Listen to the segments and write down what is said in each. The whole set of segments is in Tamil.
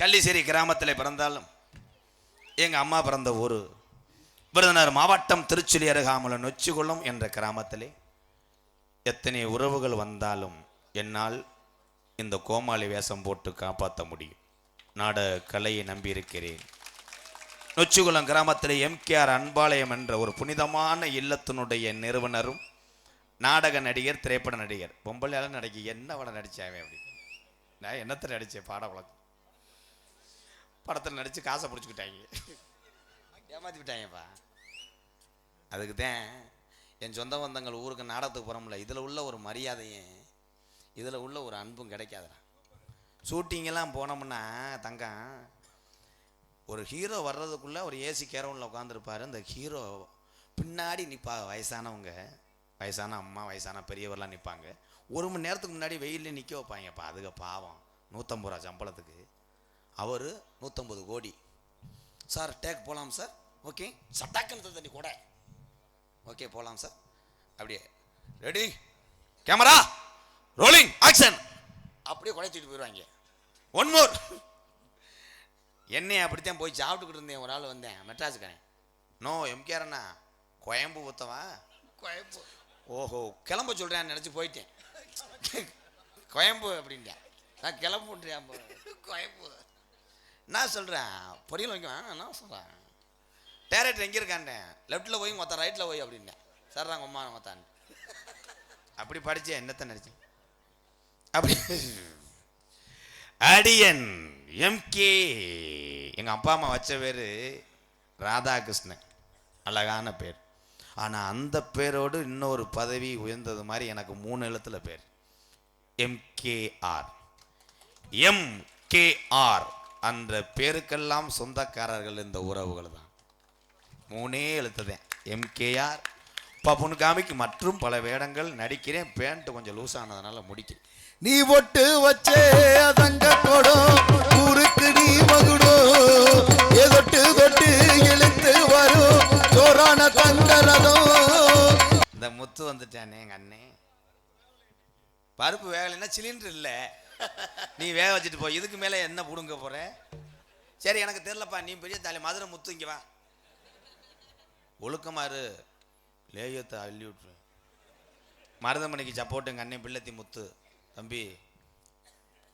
கள்ளிசேரி கிராமத்தில் பிறந்தாலும் எங்கள் அம்மா பிறந்த ஊர் விருதுநகர் மாவட்டம் திருச்சுலி அருகாமல் நொச்சிகுளம் என்ற கிராமத்திலே எத்தனை உறவுகள் வந்தாலும் என்னால் இந்த கோமாளி வேஷம் போட்டு காப்பாற்ற முடியும். நாடக கலையை நம்பியிருக்கிறேன். நொச்சிகுளம் கிராமத்தில் எம்கேஆர் அன்பாலயம் என்ற ஒரு புனிதமான இல்லத்தினுடைய நிறுவனரும் நாடக நடிகர் திரைப்பட நடிகர் பொம்பளையால் நடிக்க என்ன படம் நடித்தாவே அப்படி? நான் என்னத்தை நடித்தேன் பாட வழக்கம். படத்தில் நடித்து காசை பிடிச்சிக்கிட்டாங்க. ஏமாத்தி விட்டாங்கப்பா. அதுக்கு தான் என் சொந்த பந்தங்கள் ஊருக்கு நாடகத்துக்கு போகிறோம்ல இதில் உள்ள ஒரு மரியாதையும் இதில் உள்ள ஒரு அன்பும் கிடைக்காதுடா. ஷூட்டிங்கெல்லாம் போனோம்னா தங்கம் ஒரு ஹீரோ வர்றதுக்குள்ளே ஒரு ஏசி கேரவுனில் உட்காந்துருப்பாரு அந்த ஹீரோ பின்னாடி நிற்பா வயசானவங்க வயசான அம்மா வயசான பெரியவர்லாம் நிற்பாங்க ஒரு மணி நேரத்துக்கு முன்னாடி வெயிலில் நிற்க வைப்பாங்கப்பா அதுக்கு பாவம். நூற்றம்பது ரூபா சம்பளத்துக்கு. அவர் நூற்றம்பது கோடி. சார் டேக் போகலாம் சார். ஓகே சட்டாக்கல் தண்ணி கூட. ஓகே போகலாம் சார். அப்படியே. ரெடி கேமரா ரோலிங் ஆக்ஷன் அப்படியே குறைச்சிட்டு போயிடுவாங்க ஒன் மோர் என்னைய அப்படித்தான் போய் சாப்பிட்டுக்கிட்டு இருந்தேன். ஒரு ஆள் வந்தேன். மெட்ராஸுக்காரன். நோ எம்கேஆர் அண்ணா. கோயம்பு ஊத்தவா? கோயம்பு. ஓஹோ கிளம்ப சொல்கிறேன் நினச்சி போயிட்டேன். கோயம்பு அப்படின்ட்டேன். நான் கிளம்புன்றேன் கோயம்பு. நான் சொல்கிறேன் பொரியல் வைக்குவேன் நான் சொல்கிறேன் டேரக்டர் எங்கே இருக்கான்ட்டேன் லெஃப்ட்டில் போய் மொத்தம் ரைட்டில் போய் அப்படின்னேன் சார் நாங்கள் அம்மா மொத்தான் அப்படி படித்தேன் என்னத்தை நினச்சேன் அப்படி. அடியன் எம்கே எங்கள் அப்பா அம்மா வச்ச பேர் ராதாகிருஷ்ணன். அழகான பேர். ஆனால் அந்த பேரோடு இன்னொரு பதவி உயர்ந்தது மாதிரி எனக்கு மூணு எழுத்துல பேர். எம்கேஆர் எம்கேஆர் அந்த பேருக்கெல்லாம் சொந்தக்காரர்கள் இந்த உறவுகள் தான் மூணே எழுத்துதேன். எம்கேஆர் பப்புனுகாமிக்கு மற்றும் பல வேடங்கள் நடிக்கிறேன். பேண்ட் கொஞ்சம் லூஸ் ஆனதுனால முடிக்கிறேன் நீ ஒட்டு வச்சே அதங்க கொடும் குறுக்கு நீ மகுடும் எதொட்டு தொட்டு தொட்டு இழுத்து வரும் சோறான தங்கரதம் இந்த முத்து வந்துட்டானே எங்க அண்ணே. பருப்பு வேகலைன்னா சிலிண்டர் இல்லை. நீ வேக வச்சுட்டு போ. இதுக்கு மேலே என்ன பிடுங்க போகிற சரி எனக்கு தெரிலப்பா. நீ பெரிய தாலி மதுரை முத்து இங்கே வா. ஒழுக்கமாரு லேயத்தை அள்ளி விட்டு மருதமணிக்கு சப்போர்ட் எங்கள் அண்ணன் பிள்ளத்தி முத்து. தம்பி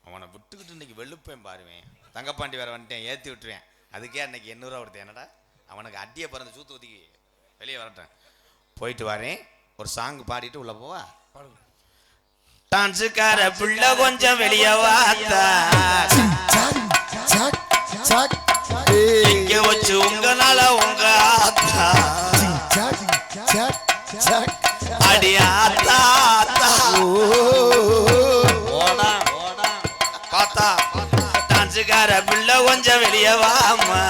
அவனை விட்டுக்கிட்டு இன்னைக்கு வெளுப்பேன் பாருவேன் தங்கப்பாண்டி வேற வந்துட்டேன் ஏற்றி விட்டுருவேன். அதுக்கே அன்னைக்கு எண்ணூறுவா கொடுத்தேன். என்னடா? அவனுக்கு அட்டியை பிறந்து சூத்து ஊற்றி வெளியே வரட்டேன். போயிட்டு வரேன். ஒரு சாங் பாடிட்டு உள்ளே போவா? டான்ஸுக்கார பிள்ளை கொஞ்சம் வெளிய வாத்தா. இங்க வச்சு உங்களால உங்க ஆத்தா. அடி ஆத்தா ஆத்தா. பார்த்தா டான்ஸுக்கார பிள்ளை கொஞ்சம் வெளிய வாமா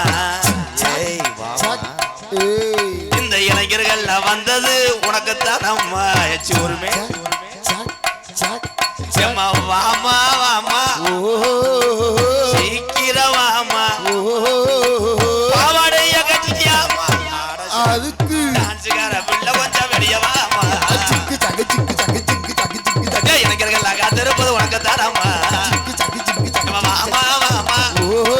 இந்த இளைஞர்கள்ல வந்தது உனக்குத்தான் அம்மா எச்சு உரிமை Oh.